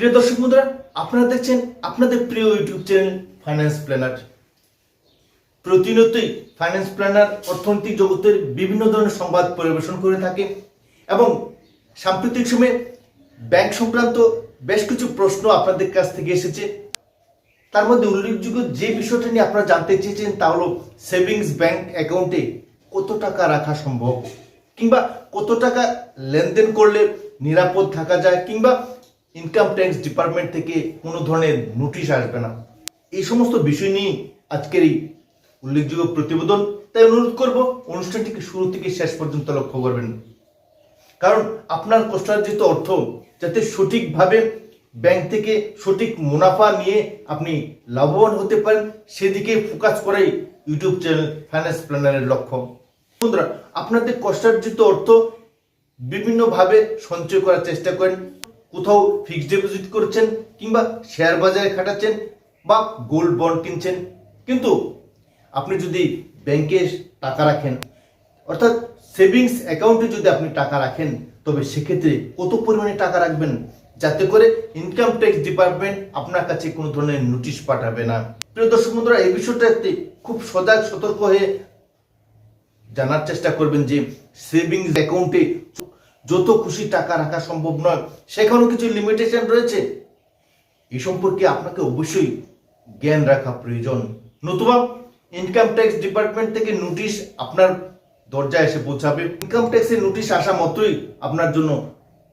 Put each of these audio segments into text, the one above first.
প্রিয় দর্শক বন্ধুরা, আপনারা দেখছেন আপনাদের প্রিয় ইউটিউব চ্যানেল ফাইন্যান্স প্ল্যানার প্রতিনিয়তই ফাইন্যান্স প্ল্যানার অর্থনৈতিক জগতের বিভিন্ন ধরনের সংবাদ পরিবেশন করে থাকে এবং সাম্প্রতিক সময়ে ব্যাংক সংক্রান্ত বেশ কিছু প্রশ্ন আপনাদের কাছ থেকে এসেছে। তার মধ্যে উল্লেখযোগ্য যে বিষয়টা নিয়ে আপনারা জানতে চেয়েছেন তা হলো সেভিংস ব্যাংক অ্যাকাউন্টে কত টাকা রাখা সম্ভব? কিংবা কত টাকা লেনদেন করলে নিরাপদ থাকা যায়? কিংবা ইনকাম ট্যাক্স ডিপার্টমেন্ট থেকে কোনো ধরনের নোটিশ আসবে না। এই সমস্ত বিষয় নিয়ে আজকের এই উল্লেখযোগ্য প্রতিবেদন। তাই অনুরোধ করব অনুষ্ঠানটিকে শুরু থেকে শেষ পর্যন্ত লক্ষ্য করবেন কারণ আপনার কষ্টার্জিত অর্থ যাতে সঠিকভাবে ব্যাংক থেকে সঠিক মুনাফা নিয়ে আপনি লাভবান হতে পারেন, সেদিকে ফোকাস করাই ইউটিউব চ্যানেল ফাইন্যান্স প্ল্যানারের লক্ষ্য। বন্ধুরা, আপনাদের কষ্টার্জিত অর্থ বিভিন্নভাবে সঞ্চয় করার চেষ্টা করেন। কোথাও ফিক্সড ডিপোজিট করছেন কিংবা শেয়ার বাজারে খাটাচ্ছেন বা গোল্ড বন্ড কিনছেন। কিন্তু আপনি যদি ব্যাংকে টাকা রাখেন, অর্থাৎ সেভিংস অ্যাকাউন্টে যদি আপনি টাকা রাখেন, তবে সেক্ষেত্রে কত পরিমাণে টাকা রাখবেন? যাতে করে ইনকাম ট্যাক্স ডিপার্টমেন্ট আপনার কাছে কোনো ধরনের নোটিশ পাঠাবে না। প্রিয় দর্শক বন্ধুরা, এই বিষয়টাতে খুব সজাগ, সতর্ক হয়ে জানার চেষ্টা করবেন যে সেভিংস অ্যাকাউন্টে যত খুশি টাকা রাখা সম্ভব নয়, সেখানেও কিছু লিমিটেশন রয়েছে। এই সম্পর্কে আপনাকে অবশ্যই জ্ঞান রাখা প্রয়োজন। নতুবা ইনকাম ট্যাক্স ডিপার্টমেন্ট থেকে নোটিশ আপনার দরজায় এসে পৌঁছাবে। ইনকাম ট্যাক্সের নোটিশ আসা মতোই আপনার জন্য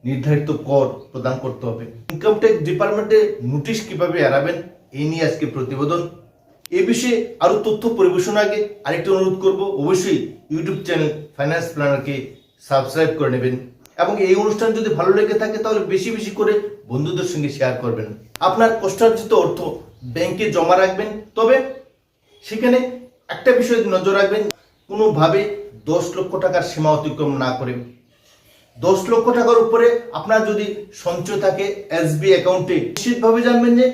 নির্ধারিত কর প্রদান করতে হবে। ইনকাম ট্যাক্স ডিপার্টমেন্টে নোটিশ কীভাবে এড়াবেন এই নিয়ে আজকে প্রতিবেদন। এ বিষয়ে আরও তথ্য পরিবেশনের আগে আরেকটি অনুরোধ করব। অবশ্যই ইউটিউব চ্যানেল ফাইন্যান্স প্ল্যানারকে সাবস্ক্রাইব করে নেবেন। এবং এই অনুষ্ঠান যদি ভালো লেগে থাকে, তাহলে বেশি বেশি করে বন্ধুদের সঙ্গে শেয়ার করবেন। আপনার কষ্টার্জিত অর্থ ব্যাংকে জমা রাখবেন। তবে সেখানে একটা বিষয় নজর রাখবেন, কোনোভাবে দশ লক্ষ টাকার সীমা অতিক্রম না করে। দশ লক্ষ টাকার উপরে আপনার যদি সঞ্চয় থাকে এসবি অ্যাকাউন্টে নিশ্চিতভাবে জানবেন যে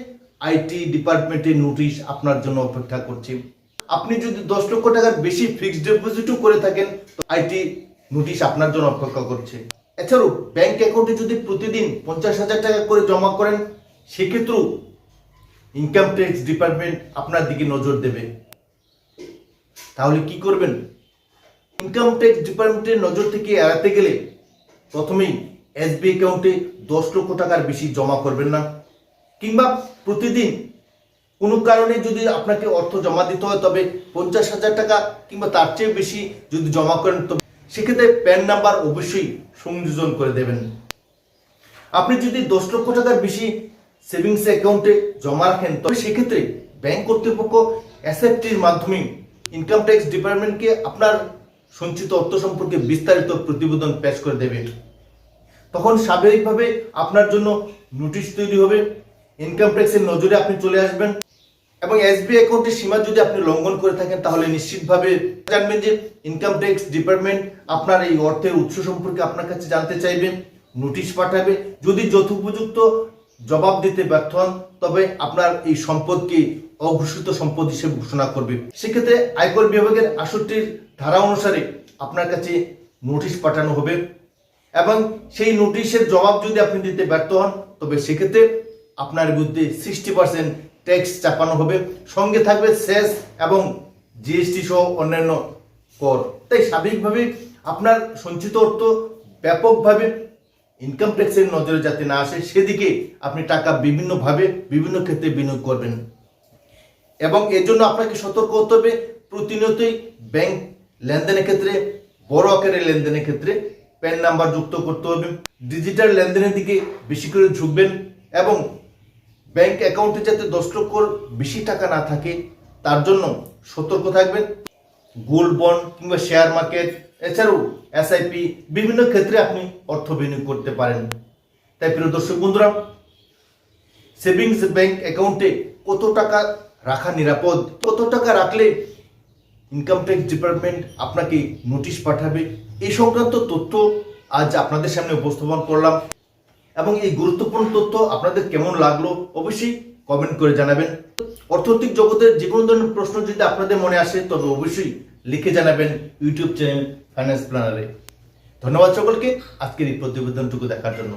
আইটি ডিপার্টমেন্টের নোটিশ আপনার জন্য অপেক্ষা করছে। আপনি যদি দশ লক্ষ টাকার বেশি ফিক্সড ডিপোজিটও করে থাকেন আইটি নোটিশ আপনার জন্য অপেক্ষা করছে। এছাড়াও ব্যাংক অ্যাকাউন্টে যদি প্রতিদিন পঞ্চাশ হাজার টাকা করে জমা করেন, সেক্ষেত্রেও ইনকাম ট্যাক্স ডিপার্টমেন্ট আপনার দিকে নজর দেবে। তাহলে কি করবেন? ইনকাম ট্যাক্স ডিপার্টমেন্টের নজর থেকে এড়াতে গেলে প্রথমেই এসবি অ্যাকাউন্টে দশ লক্ষ টাকার বেশি জমা করবেন না। কিংবা প্রতিদিন কোনো কারণে যদি আপনাকে অর্থ জমা দিতে হয়, তবে পঞ্চাশ হাজার টাকা কিংবা তার চেয়ে বেশি যদি জমা করেন, তবে সেক্ষেত্রে প্যান নাম্বার অবশ্যই সংযোজন করে দেবেন। আপনি যদি দশ লক্ষ টাকার বেশি সেভিংস অ্যাকাউন্টে জমা রাখেন, তবে সেক্ষেত্রে ব্যাংক কর্তৃপক্ষ অ্যাসেপ্টির মাধ্যমে ইনকাম ট্যাক্স ডিপার্টমেন্টকে আপনার সঞ্চিত অর্থ সম্পর্কে বিস্তারিত প্রতিবেদন পেশ করে দেবে। তখন স্বাভাবিকভাবে আপনার জন্য নোটিশ তৈরি হবে। ইনকাম ট্যাক্সের নজরে আপনি চলে আসবেন। এবং এসবি অ্যাকাউন্টের সীমা যদি আপনি লঙ্ঘন করে থাকেন, তাহলে নিশ্চিতভাবে জানবেন যে ইনকাম ট্যাক্স ডিপার্টমেন্ট আপনার এই অর্থের উৎস সম্পর্কে আপনার কাছে জানতে চাইবে নোটিশ পাঠাবে। যদি যথোপযুক্ত জবাব দিতে ব্যর্থ হন, তবে আপনার এই সম্পদকে অঘোষিত সম্পদ হিসেবে ঘোষণা করবে। সেক্ষেত্রে আয়কর বিভাগের আষট্টির ধারা অনুসারে আপনার কাছে নোটিশ পাঠানো হবে এবং সেই নোটিশের জবাব যদি আপনি দিতে ব্যর্থ হন, তবে সেক্ষেত্রে আপনার বিরুদ্ধে সিক্সটি পার্সেন্ট ট্যাক্স চাপানো হবে, সঙ্গে থাকবে সেস এবং জিএসটি সহ অন্যান্য কর। তাই স্বাভাবিকভাবে আপনার সঞ্চিত অর্থ ব্যাপকভাবে ইনকাম ট্যাক্সের নজরে যাতে না আসে, সেদিকে আপনি টাকা বিভিন্নভাবে বিভিন্ন ক্ষেত্রে বিনিয়োগ করবেন। এবং এর জন্য আপনাকে সতর্ক হতে হবে, প্রতিনিয়তই ব্যাংক লেনদেনের ক্ষেত্রে, বড় আকারের লেনদেনের ক্ষেত্রে প্যান নাম্বার যুক্ত করতে হবে। ডিজিটাল লেনদেনের দিকে বেশি করে ঝুঁকবেন এবং ব্যাংক অ্যাকাউন্টে যাতে দশ লক্ষর বেশি টাকা না থাকে, তার জন্য সতর্ক থাকবেন। গোল্ড বন্ড কিংবা শেয়ার মার্কেট, এছাড়াও এসআইপি বিভিন্ন ক্ষেত্রে আপনি অর্থ বিনিয়োগ করতে পারেন। তাই প্রিয় দর্শক বন্ধুরা, সেভিংস ব্যাংক অ্যাকাউন্টে কত টাকা রাখা নিরাপদ? কত টাকা রাখলে ইনকাম ট্যাক্স ডিপার্টমেন্ট আপনাকে নোটিশ পাঠাবে? এই সংক্রান্ত তথ্য আজ আপনাদের সামনে উপস্থাপন করলাম। এবং এই গুরুত্বপূর্ণ তথ্য আপনাদের কেমন লাগল অবশ্যই কমেন্ট করে জানাবেন। অর্থনৈতিক জগতের যে কোনো ধরনের প্রশ্ন যদি আপনাদের মনে আসে, তবে অবশ্যই লিখে জানাবেন ইউটিউব চ্যানেল ফাইন্যান্স প্ল্যানারে ধন্যবাদ সকলকে, আজকের এই প্রতিবেদনটুকু দেখার জন্য।